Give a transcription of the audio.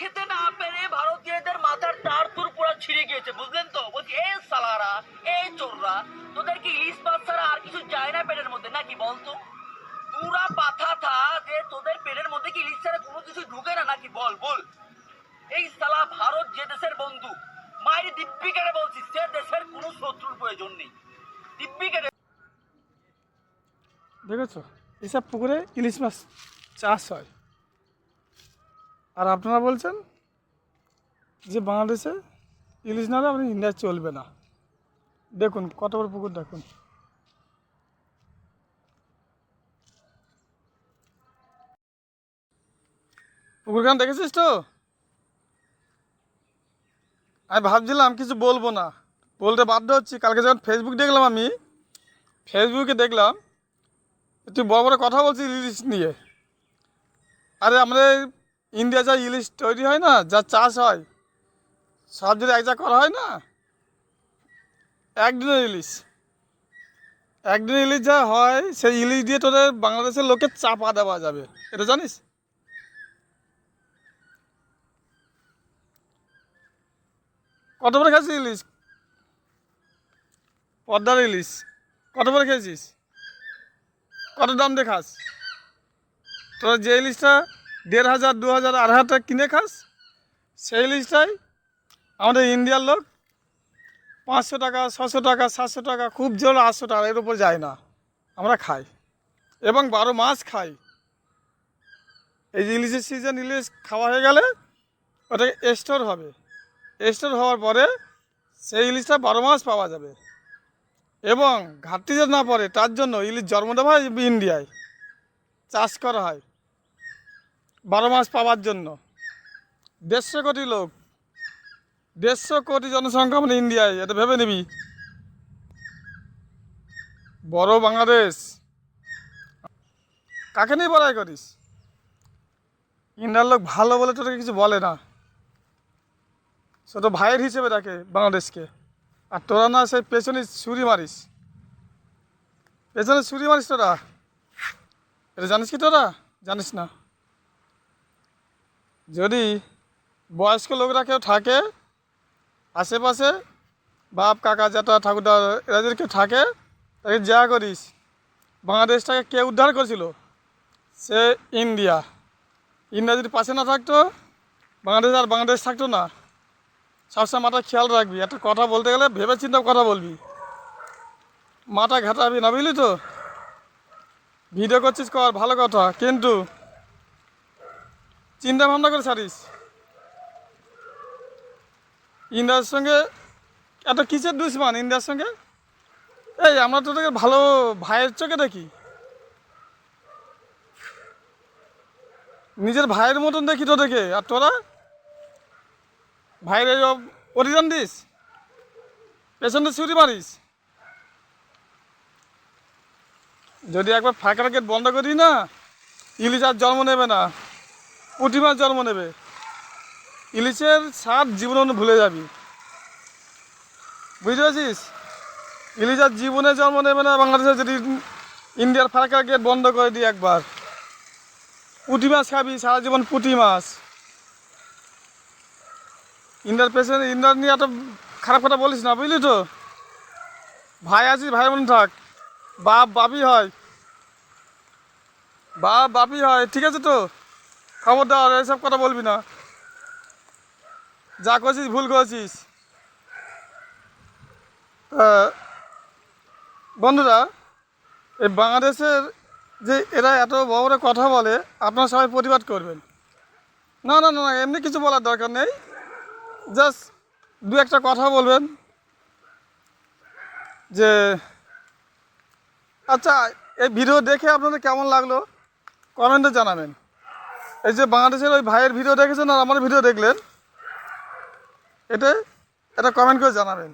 খেতে না পেরে ভারতীয়দের মাথার তার তুর পুরো ছিঁড়ে গিয়েছে, বুঝলেন তো? বলছি এই সালারা এই চোররা, তোদেরকে ইলিশ মাছ ছাড়া আর কিছু যায় না পেটের মধ্যে, নাকি বলতো পুরা পাথা থা যে তোদের পেটের মধ্যে কি ইলিশ ছাড়া কোনো কিছু ঢুকে না, নাকি বল বল? এই সালা ভারত যে দেশের বন্ধু, মায়ের দিব্যি কেটে বলছি, সে দেশের কোনো শত্রুর প্রয়োজন নেই। দিব্যি দেখেছ? এসব পুকুরে ইলিশ মাছ চাষ হয়। আর আপনারা বলছেন যে বাংলাদেশে ইলিশ না হলে আপনি ইন্ডিয়া চলবে না। দেখুন কত বড় পুকুর দেখুন। পুকুরখান দেখেছিস তো? আমি ভাবছিলাম কিছু বলব না। বলতে বাধ্য হচ্ছি। কালকে যখন ফেসবুক দেখলাম আমি ফেসবুকে দেখলাম, তুই বড় বড় কথা বলছিস ইলিশ নিয়ে। আরে আমাদের ইন্ডিয়া যা ইলিশ তৈরি হয় না, যা চাষ হয়, সব যদি এক যা করা হয় না, একদিনের ইলিশ। একদিনের ইলিশ যা হয়, সেই ইলিশ দিয়ে তোদের বাংলাদেশের লোকে চাপা দেওয়া যাবে। এটা জানিস? কত করে খাচ্ছিস ইলিশ? পদ্মার ইলিশ। কত করে খেয়েছিস? কত দাম দিয়ে খাস তোরা যে ইলিশটা দেড় হাজার, দু হাজার, আড়াই হাজার টাকা কিনে খাস। সেই ইলিশটাই আমাদের ইন্ডিয়ার লোক। পাঁচশো টাকা, ছশো টাকা, সাতশো টাকা, খুব জোর আটশো টাকা, এর উপর যায় না। আমরা খাই। এবং বারো মাস খাই। এই যে ইলিশের সিজন ইলিশ খাওয়া হয়ে গেলে ওটাকে স্টোর হবে। স্টোর হওয়ার পরে সেই ইলিশটা বারো মাস পাওয়া যাবে। এবং ঘাটতি যদি না পড়ে, তার জন্য ইলিশ জন্ম দেওয়া হয় ইন্ডিয়ায়। চাষ করা হয়। বারো মাস পাওয়ার জন্য। দেড়শো কোটি লোক। দেড়শো কোটি জনসংখ্যা মানে ইন্ডিয়ায়, এটা ভেবে নিবি। বড় বাংলাদেশ। কাকে নিয়ে বড়াই করিস? ইন্ডিয়ার লোক ভালো বলে তোকে কিছু বলে না। ছোটো ভাইয়ের হিসেবে রাখে বাংলাদেশকে। আর তোরা না সেই পেছনে ছুরি মারিস। পেছনে ছুরি মারিস তোরা। এটা জানিস কি তোরা? জানিস না। যদি বয়স্ক লোকরা কেউ থাকে, আশেপাশে বাপ, কাকা, জ্যাঠা, ঠাকুরদা, এরা যদি কেউ থাকে, তাকে যা করিস। বাংলাদেশটাকে কে উদ্ধার করেছিল? সে ইন্ডিয়া। ইন্ডিয়া যদি পাশে না থাকতো, বাংলাদেশ আর বাংলাদেশ থাকতো না। সবসময় মাথা খেয়াল রাখবি, একটা কথা বলতে গেলে ভেবে চিন্তা কথা বলবি। মাথা ঘাটাবি না, বুঝলি তো? ভিডিও করছিস কর, ভালো কথা। কিন্তু চিন্তা ভাবনা করে ছাড়িস। ইন্ডিয়ার সঙ্গে এত কিসের দুশ্মন ইন্ডিয়ার সঙ্গে? এই, আমরা তো তোকে ভালো ভাইয়ের চোখে দেখি। নিজের ভাইয়ের মতন দেখি তোদেরকে। আর তোরা? ভাইরে পরিজন দিস। পেছনে ছুরি মারিস। যদি একবার ফাঁকা গেট বন্ধ করি না, ইলিশ আর জন্ম নেবে না। পুঁটি মাছ জন্ম নেবে। ইলিশের স্বাদ জীবনে ভুলে যাবি। বুঝতে পারছিস? ইলিশ আর জীবনে জন্ম নেবে না বাংলাদেশে যদি ইন্ডিয়ার ফাঁকা গেট বন্ধ করে দিই একবার। পুঁটি মাছ খাবি, সারা জীবন পুঁটি মাছ। ইন্ডিয়ার পেছনে, ইন্ডিয়ার নিয়ে এত খারাপ কথা বলিস না, বুঝলি তো? ভাই আছিস, ভাই বোন থাক। বাপ বাপি হয়। বাপ বাপি হয়, ঠিক আছে তো? খবরদার, এসব কথা বলবি না। যা করছিস, ভুল করেছিস। বন্ধুরা, এই বাংলাদেশের যে এরা এত বড় বড় কথা বলে, আপনারা সবাই প্রতিবাদ করবেন। না না না, এমনি কিছু বলার দরকার নেই। জাস্ট দু একটা কথা বলবেন। যে আচ্ছা এই ভিডিও দেখে আপনাদের কেমন লাগল? কমেন্টে জানাবেন। এই যে বাংলাদেশের ওই ভাইয়ের ভিডিও দেখেছেন আর আমার ভিডিও দেখলেন? এটা এটা কমেন্ট করে জানাবেন।